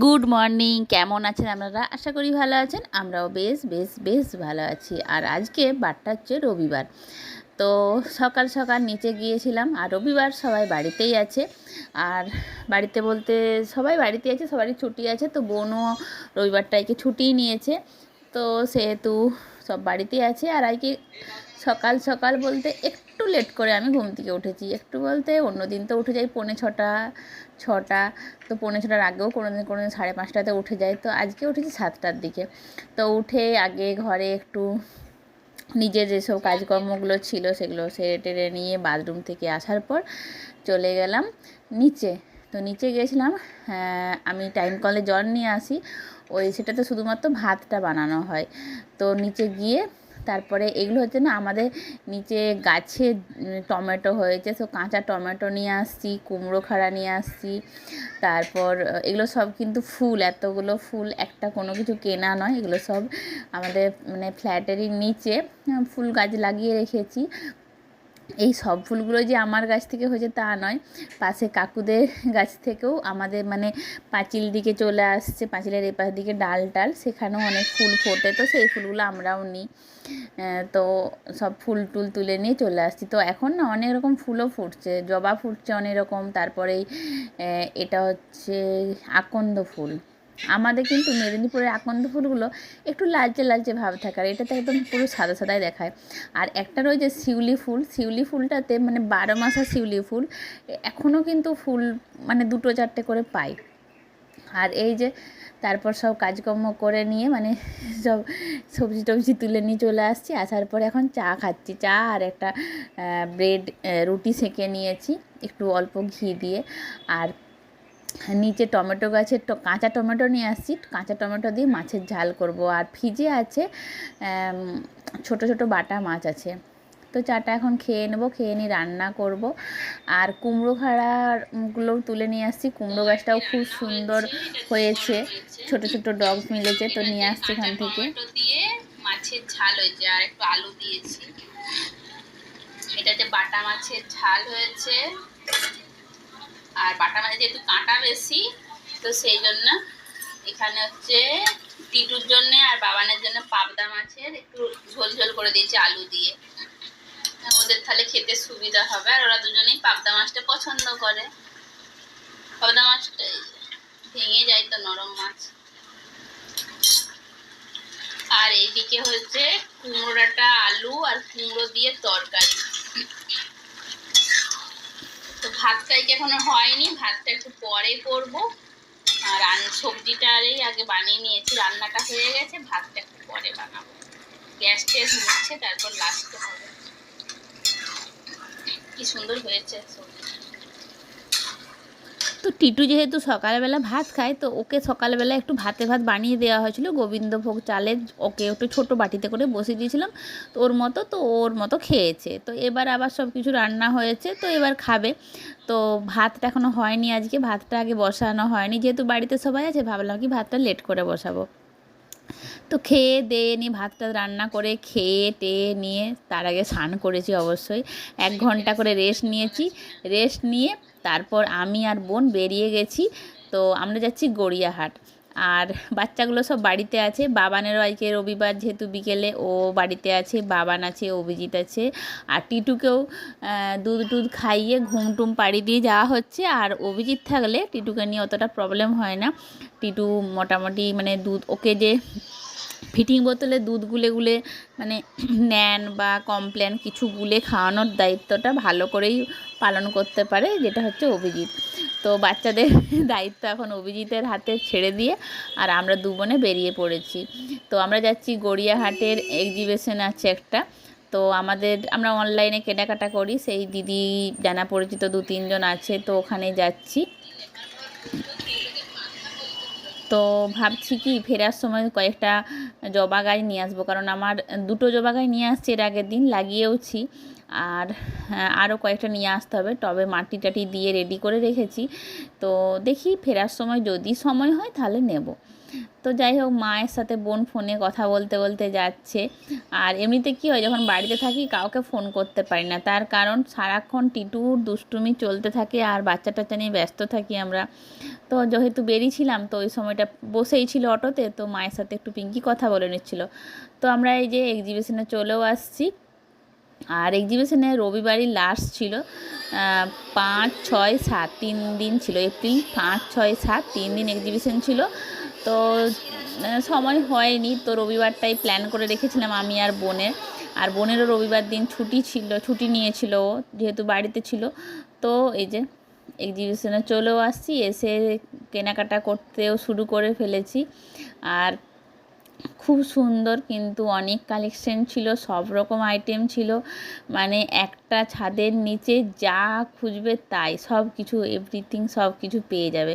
Good morning কেমন আছেন আপনারা? আশা করি ভালো আছেন। আমরাও বেশ বেশ বেশ ভালো আছি। আর আজকে বারটা হচ্ছে রবিবার। তো সকাল সকাল নিচে গিয়েছিলাম, আর রবিবার সবাই বাড়িতেই আছে। আর বাড়িতে বলতে সবাই বাড়িতে আছে, সবারই ছুটি আছে, তো বোনও রবিবারটাকে ছুটিই নিয়েছে। তো সেহেতু সব বাড়িতেই আছে। আর আজকে সকাল সকাল বলতে একটু লেট করে আমি ঘুম থেকে উঠেছি। একটু বলতে অন্য দিন তো উঠে যাই পৌনে ছটা ছটা। তো পৌনে ছটার আগেও কোনো দিন কোনো দিন সাড়ে পাঁচটাতে উঠে যাই। তো আজকে উঠেছি সাতটার দিকে। তো উঠে আগে ঘরে একটু নিজের যেসব কাজকর্মগুলো ছিল সেগুলো সেরে টেরে নিয়ে বাথরুম থেকে আসার পর চলে গেলাম নিচে। তো নিচে গিয়েছিলাম হ্যাঁ, আমি টাইম কলে জল নিয়ে আসি। ওই সেটাতে শুধুমাত্র ভাতটা বানানো হয়। তো নিচে গিয়ে তারপরে এগুলো হচ্ছে না আমাদের নিচে গাছে টমেটো হয়েছে সো কাঁচা টমেটো নিয়ে আসছি, কুমড়ো খাড়া নিয়ে আসছি। তারপর এগুলো সব কিন্তু ফুল, এতগুলো ফুল, একটা কোনো কিছু কেনা নয়। এগুলো সব আমাদের মানে ফ্ল্যাটেরই নিচে ফুল গাছ লাগিয়ে রেখেছি। এই সব ফুলগুলো যে আমার গাছ থেকে হয়েছে তা নয়। পাশে কাকুদের গাছ থেকেও আমাদের মানে পাঁচিল দিকে চলে আসছে, পাঁচিলের এপাশ দিকে ডাল টাল, সেখানেও অনেক ফুল ফোটে। তো সেই ফুলগুলো আমরাও নিই। তো সব ফুল টুল তুলে নিয়ে চলে আসছি। তো এখন না অনেক রকম ফুলও ফুটছে, জবা ফুটছে অনেক রকম। তারপরে এটা হচ্ছে আকন্দ ফুল। আমাদের কিন্তু মেদিনীপুরের আকন্দ ফুলগুলো একটু লালচে লালচে ভাব থাকে আর এটাতে একদম পুরো সাদা, সাদাই দেখায়। আর একটা রয়েছে শিউলি ফুল। শিউলি ফুলটাতে মানে বারো মাসা শিউলি ফুল এখনও কিন্তু ফুল মানে দুটো, চারটে করে পাই। আর এই যে তারপর সব কাজকর্ম করে নিয়ে মানে সব সবজি টবজি তুলে নিয়ে চলে আসছি। আসার পরে এখন চা খাচ্ছি। চা আর একটা ব্রেড রুটি সেঁকে নিয়েছি। একটু অল্প ঘি দিয়ে। আর নিচে টমেটো গাছের কাঁচা টমেটো নিয়ে আসছি। কাঁচা টমেটো দিয়ে মাছের ঝাল করব। আর ফ্রিজে আছে ছোট ছোট বাটা মাছ আছে। তো চাটা এখন খেয়ে নেব, খেয়ে নিয়ে রান্না করব। আর কুমড়ো খাড়াগুলোও তুলে নিয়ে আসছি। কুমড়ো গাছটাও খুব সুন্দর হয়েছে। ছোট ছোট ডগ মিলেছে, তো নিয়ে আসছি এখান থেকে। মাছের ঝাল হয়েছে, আর একটু আলু দিয়েছি। এটাতে বাটা মাছের ঝাল হয়েছে। আর বাটা মাছে যেহেতু কাঁটা বেশি, তো সেই জন্য এখানে হচ্ছে টিটুর জন্য আর বাবানের জন্য পাবদা মাছের একটু ঝোল ঝোল করে দিয়েছি আলু দিয়ে। ওদের তাহলে খেতে সুবিধা হবে। আর ওরা দুজনেই পাবদা মাছটা পছন্দ করে। পাবদা মাছটা ভেঙে যায় তো নরম মাছ। আর এইদিকে হচ্ছে কুমড়োটা আলু আর কুমড়ো দিয়ে তরকারি। তো ভাতটা কি এখনও হয়নি, ভাতটা একটু পরে করব। আর রান- সবজিটা আরেই আগে বানিয়ে নিয়েছি, রান্নাটা হয়ে গেছে, ভাতটা একটু পরে বানাবো। গ্যাস ট্যাস মুছছে তারপর লাস্টে হবে। কি সুন্দর হয়েছে সবজি। তো টিটু যেহেতু সকালবেলা ভাত খায়, তো ওকে সকালবেলা একটু ভাতে ভাত বানিয়ে দেওয়া হয়েছিল, গোবিন্দভোগ চালের ওকে একটু ছোট বাটিতে করে বসিয়ে দিয়েছিলাম, তো ওর মতো, তো ওর মতো খেয়েছে। তো এবার আবার সব কিছু রান্না হয়েছে, তো এবার খাবে। তো ভাতটা এখনও হয়নি আজকে, ভাতটা আগে বসানো হয়নি, যেহেতু বাড়িতে সবাই আছে, ভাবলাম কি ভাতটা লেট করে বসাবো। তো খেয়ে দিয়ে নিয়ে ভাতটা রান্না করে খেয়ে টেয়ে নিয়ে তার আগে স্নান করেছি অবশ্যই, এক ঘণ্টা করে রেস্ট নিয়েছি। রেস্ট নিয়ে তারপর আমি আর বোন বেরিয়ে গেছি। তো আমরা যাচ্ছি গড়িয়াহাট। আর বাচ্চাগুলো সব বাড়িতে আছে। বাবানেরও আজকে রবিবার, যেহেতু বিকেলে ও বাড়িতে আছে, বাবান আছে, অভিজিৎ আছে আর টিটুকেও দুধ টুধ খাইয়ে ঘুম টুম পাড়ি দিয়ে যাওয়া হচ্ছে। আর অভিজিৎ থাকলে টিটুকে নিয়ে অতটা প্রবলেম হয় না। টিটু মোটামুটি মানে দুধ, ওকে যে ফিটিং বোতলে দুধ গুলে গুলে মানে নেন বা কমপ্লেন কিছু গুলে খাওয়ানোর দায়িত্বটা ভালো করেই পালন করতে পারে, যেটা হচ্ছে অভিজিৎ। তো বাচ্চাদের দায়িত্ব এখন অভিজিতের হাতে ছেড়ে দিয়ে আর আমরা দু বোনে বেরিয়ে পড়েছি। তো আমরা যাচ্ছি গড়িয়াহাটের এক্সিবিশন আছে একটা। তো আমাদের, আমরা অনলাইনে কেনাকাটা করি, সেই দিদি, জানা পরিচিত দু তিনজন আছে, তো ওখানে যাচ্ছি। তো ভাবছি কি ফেরার সময় কয়েকটা জবা গাছ নিয়ে আসব। কারণ আমার দুটো জবা গাছ নিয়ে আসছি এর আগের দিন লাগিয়েওছি। আর হ্যাঁ, আরও কয়েকটা নিয়ে আসতে হবে। টবে মাটি টাটি দিয়ে রেডি করে রেখেছি। তো দেখি ফেরার সময় যদি সময় হয় তাহলে নেব। তো যাই হোক মায়ের সাথে বোন ফোনে কথা বলতে বলতে যাচ্ছে। আর এমনিতে কী হয় যখন বাড়িতে থাকি কাউকে ফোন করতে পারি না। তার কারণ সারাক্ষণ টিটুর দুষ্টুমি চলতে থাকে আর বাচ্চা টাচ্চা নিয়ে ব্যস্ত থাকি আমরা। তো যেহেতু বেরিয়েছিলাম তো ওই সময়টা বসেই ছিল অটোতে তো মায়ের সাথে একটু পিঙ্কি কথা বলে নিচ্ছিল। তো আমরা এই যে এক্সিবিশনে চলেও আসছি। আর এক্সিবিশনে রবিবারই লাস্ট ছিল। পাঁচ ছয় সাত তিন দিন ছিল এপ্রিল পাঁচ ছয় সাত তিন দিন এক্সিবিশন ছিল। তো সময় হয়নি তো রবিবারটাই প্ল্যান করে রেখেছিলাম আমি আর বোনের। আর বোনেরও রবিবার দিন ছুটি ছিল ছুটি নিয়েছিল ও, যেহেতু বাড়িতে ছিল। তো এই যে এক্সিবিশনে চলেও আসছি, এসে কেনাকাটা করতেও শুরু করে ফেলেছি। আর খুব সুন্দর কিন্তু অনেক কালেকশন ছিল, সব রকম আইটেম ছিল। মানে একটা ছাদের নিচে যা খুঁজবে তাই, সব কিছু এভরিথিং সব কিছু পেয়ে যাবে।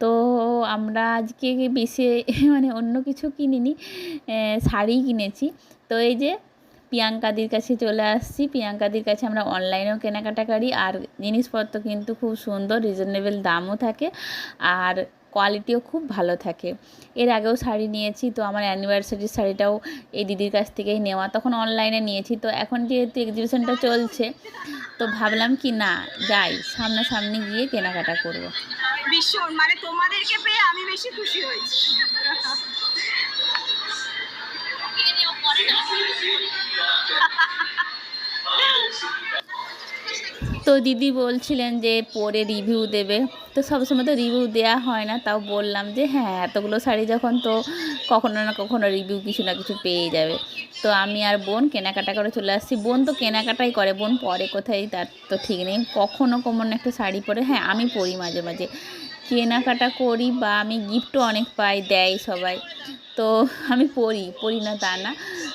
তো আমরা আজকে বেশি মানে অন্য কিছু কিনিনি শাড়ি কিনেছি। তো এই যে প্রিয়াঙ্কাদির কাছে চলে আসছি। প্রিয়াঙ্কাদির কাছে আমরা অনলাইনেও কেনাকাটা করি। আর জিনিসপত্র কিন্তু খুব সুন্দর রিজনেবল দামও থাকে আর কোয়ালিটিও খুব ভালো থাকে। এর আগেও শাড়ি নিয়েছি তো আমার অ্যানিভার্সারির শাড়িটাও এই দিদির কাছ থেকেই নেওয়া। তখন অনলাইনে নিয়েছি তো এখন যেহেতু এক্সিবিশনটা চলছে তো ভাবলাম কি না যাই সামনাসামনি গিয়ে কেনাকাটা করব। ভীষণ মানে তোমাদেরকে পেয়ে আমি বেশি খুশি হয়েছি। তো দিদি বলছিলেন যে পরে রিভিউ দেবে। তো সবসময় তো রিভিউ দেওয়া হয় না, তাও বললাম যে হ্যাঁ এতগুলো শাড়ি যখন তো কখনো না কখনো রিভিউ কিছু না কিছু পেয়ে যাবে। তো আমি আর বোন কেনাকাটা করে চলে আসছি। বোন তো কেনাকাটাই করে, বোন পরে কোথায় তার তো ঠিক নেই। কখনো কমন একটা শাড়ি পরে হ্যাঁ আমি পরি মাঝে মাঝে। কেনাকাটা করি বা আমি গিফটও অনেক পাই, দেয় সবাই। তো আমি পরি পরি না তা না।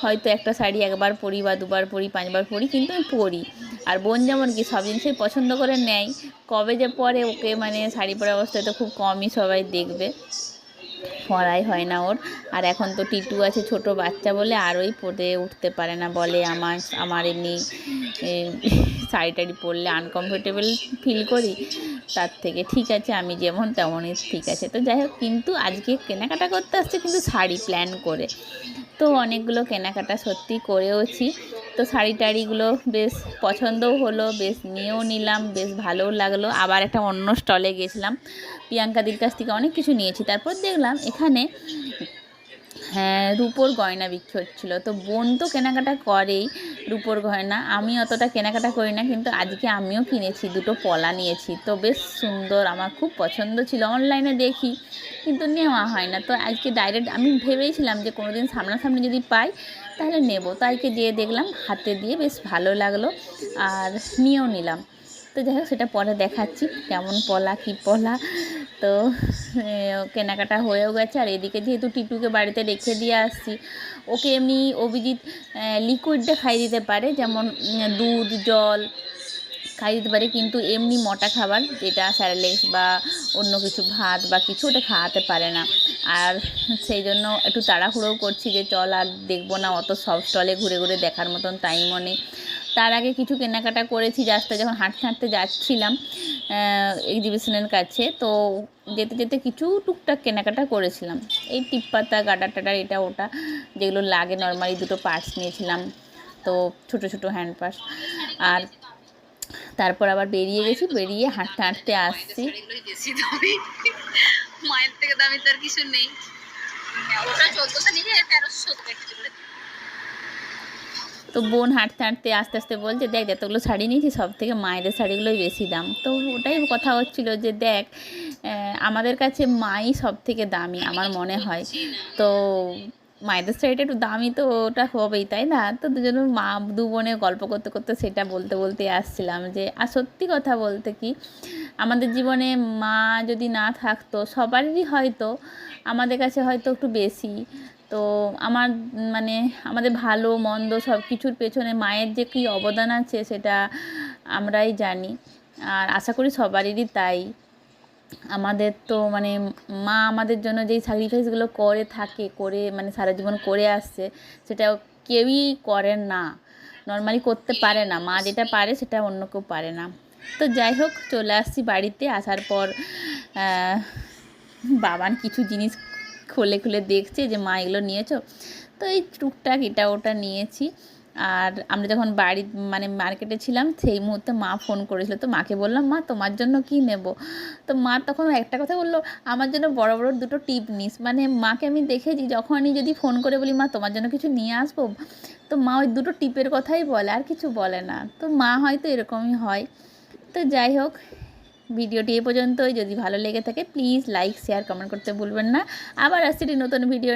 হয়তো একটা শাড়ি একবার পরি বা দুবার পরি, পাঁচবার পরি, কিন্তু আমি পরি। আর বোন যেমন কি সব জিনিসই পছন্দ করে নেয়। কবে যে পরে ওকে মানে শাড়ি পরা অবস্থায় তো খুব কমই সবাই দেখবে। পরাই হয় না ওর। আর এখন তো টিটু আছে ছোট বাচ্চা বলে আরোই পরে উঠতে পারে না, বলে আমার আমার এমনি শাড়ি টাড়ি পরলে আনকমফোর্টেবল ফিল করি। তার থেকে ঠিক আছে, আমি যেমন তেমনই ঠিক আছে। তো যাই হোক, কিন্তু আজকে কেনাকাটা করতে আসছে কিন্তু শাড়ি প্ল্যান করে। তো অনেকগুলো কেনাকাটা সত্যি করেওছি। তো শাড়ি টাড়িগুলো বেশ পছন্দও হলো, বেশ নিয়েও নিলাম, বেশ ভালোও লাগল। আবার একটা অন্য স্টলে গেছিলাম। প্রিয়াঙ্কাদির কাছ থেকে অনেক কিছু নিয়েছি। তারপর দেখলাম এখানে হ্যাঁ রূপোর গয়না বিক্রি হচ্ছিল। তো বোন তো কেনাকাটা করেই রূপোর গয়না। আমি অতটা কেনাকাটা করি না, কিন্তু আজকে আমিও কিনেছি, দুটো পলা নিয়েছি। তো বেশ সুন্দর, আমার খুব পছন্দ ছিল। অনলাইনে দেখি, কিন্তু নেওয়া হয় না। তো আজকে ডাইরেক্ট আমি ভেবেছিলাম যে কোনো দিন সামনাসামনি যদি পাই, তাহলে নেব। তো আজকে যেয়ে দেখলাম, হাতে দিয়ে বেশ ভালো লাগল। আর নিয়েও নিলাম। তো যাই হোক, সেটা পরে দেখাচ্ছি কেমন পলা, কী পলা। তো কেনাকাটা হয়েও গেছে। আর এদিকে যেহেতু টিটুকে বাড়িতে রেখে দিয়ে আসছি, ওকে এমনি অভিজিৎ লিকুইডটা খাই দিতে পারে। যেমন দুধ, জল খাই দিতে পারে। কিন্তু এমনি মোটা খাবার যেটা স্যারেলেক্স বা অন্য কিছু ভাত বা কিছু, ওটা খাওয়াতে পারে না। আর সেই জন্য একটু তাড়াহুড়োও করছি যে, চল আর দেখব না, অত সব স্টলে ঘুরে ঘুরে দেখার মতন টাইমও নেই। তার আগে কিছু কেনাকাটা করেছি রাস্তায় যখন হাঁটতে হাঁটতে যাচ্ছিলাম এক্সিবিশনের কাছে, তো যেতে যেতে কিছু টুকটাক কেনাকাটা করেছিলাম। এই টিপ পাতা, গাডার টাডার, এটা ওটা, যেগুলো লাগে নর্মালি দুটো পার্স নিয়েছিলাম, তো ছোট ছোট হ্যান্ড পার্স আর তারপর আবার বেরিয়ে গেছি, বেরিয়ে হাঁটতে হাঁটতে আসছি। মায়ের থেকে দামি তার কিছু নেই। ওটা চোদ্দশো নিয়ে তেরোশো তো বোন হাঁটতে হাঁটতে আস্তে আস্তে বলছে, দেখ যতগুলো শাড়ি নিয়েছি সব থেকে মায়েদের শাড়িগুলোই বেশি দাম। তো ওটাই কথা হচ্ছিল যে, দেখ আমাদের কাছে মাই সব থেকে দামি, আমার মনে হয়। তো মায়েদের শাড়িটা একটু দামি তো ওটা হবেই, তাই না? তো দুজন মা, দু বোনে গল্প করতে করতে সেটা বলতে বলতে আসছিলাম যে, আর সত্যি কথা বলতে কি, আমাদের জীবনে মা যদি না থাকতো সবারই হয়তো আমাদের কাছে হয়তো একটু বেশি তো আমার মানে আমাদের ভালো, মন্দ সব কিছুর পেছনে মায়ের যে কী অবদান আছে সেটা আমরাই জানি। আর আশা করি সবারই তাই। আমাদের তো মানে মা আমাদের জন্য যেই স্যাক্রিফাইসগুলো করে থাকে, করে মানে সারা জীবন করে আসছে সেটা কেউই করেন না। নর্মালি করতে পারে না। মা যেটা পারে সেটা অন্য কেউ পারে না। তো যাই হোক, চলে আসছি বাড়িতে। আসার পর বাবান কিছু জিনিস খুলে খুলে দেখছে যে মা এগুলো নিয়েছো। তো এই টুকটাক এটা ওটা নিয়েছি। আর আমরা যখন বাড়ি মানে মার্কেটে ছিলাম, সেই মুহূর্তে মা ফোন করেছিল। তো মাকে বললাম, মা, তোমার জন্য কি নেব? তো মা তখন একটা কথা বলল, আমার জন্য বড় বড় দুটো টিপ নিস। মানে মাকে আমি দেখেছি, যখনই যদি ফোন করে বলি, মা, তোমার জন্য কিছু নিয়ে আসব? তো মা ওই দুটো টিপের কথাই বলে, আর কিছু বলে না। তো মা হয়তো এরকমই হয়। তো যাই হোক ভিডিওটি এ পর্যন্তই। যদি ভালো লেগে থাকে প্লিজ লাইক শেয়ার কমেন্ট করতে ভুলবেন না। আবার আসছি নতুন ভিডিও